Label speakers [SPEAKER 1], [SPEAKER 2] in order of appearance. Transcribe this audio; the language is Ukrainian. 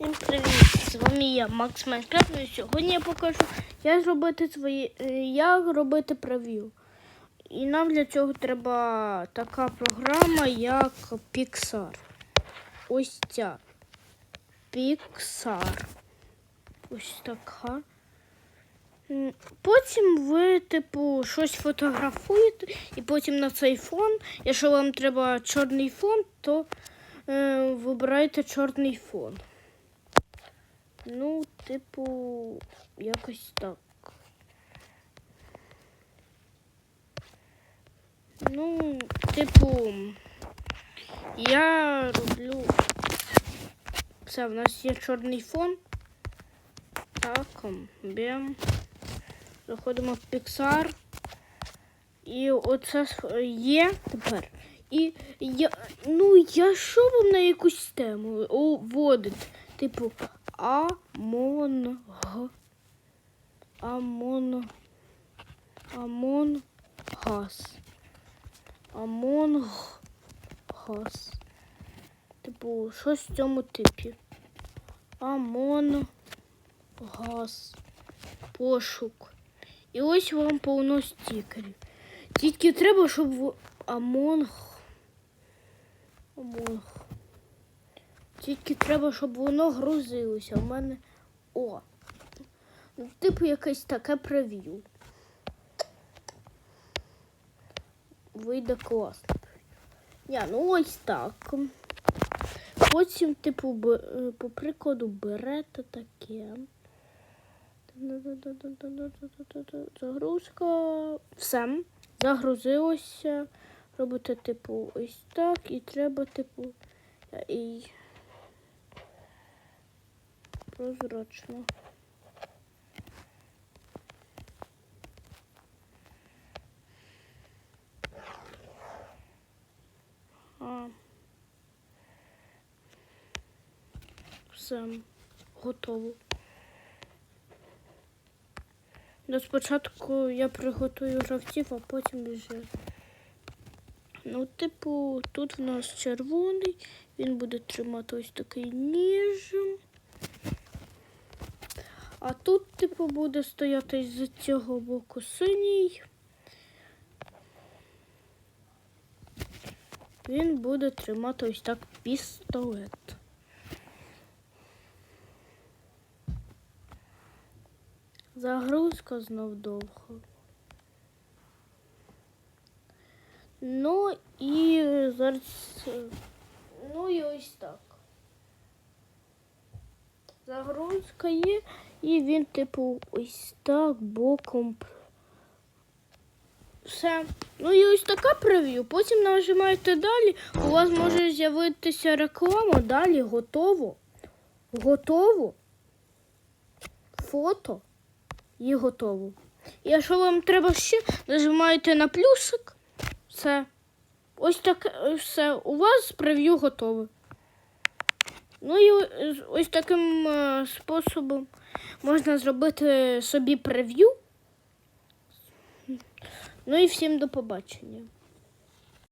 [SPEAKER 1] Всім привіт! З вами я, Макс Майнкрафт. І сьогодні я покажу, як зробити свої, е, як робити прев'ю. І нам для цього треба така програма, як Pixar. Ось ця. Pixar. Ось така. Потім ви, типу, щось фотографуєте, і потім на цей фон, якщо вам треба чорний фон, то е, вибирайте чорний фон. Ну, типу, якось так. Ну, типу, я роблю. Все, в нас є чорний фон. Так, бем. Заходимо в Pixar. І оце є тепер. І я. Ну, я що вам на якусь тему вводить? Типу Амонг. Амон. Амон Гас. Амонг Гас. Типу, щось в цьому типі. Амон Гас. Пошук. І ось вам повно стікерів. Тільки треба, щоб в- Амонг. Амонг. Тільки треба, щоб воно грузилося. У мене. О. Ну, Типу якесь таке прев'ю. Вийде класно. Ня, ну ось так. Потім, типу, б- е, по прикладу, берете таке. Загрузка. Все. Загрузилося. Робите, типу, ось так. І треба, типу, і прозрачно. А. Все, готово. Ну, спочатку я приготую гравців, а потім вже. Ну, типу, тут в нас червоний, він буде тримати ось такий ніж. А тут, типу, буде стояти з цього боку синій. Він буде тримати ось так пістолет. Загрузка знов довго. Ну і зараз. Ну і ось так. Загрузка є, і він, типу, ось так боком. Все. Ну і ось таке прев'ю. Потім нажимаєте далі. У вас може з'явитися реклама. Далі готово. Готово. Фото і готово. І Якщо вам треба ще, нажимаєте на плюсик. Все. Ось таке все. У вас прев'ю готове. Ну і ось таким е, способом можна зробити собі прев'ю. Ну і всім до побачення.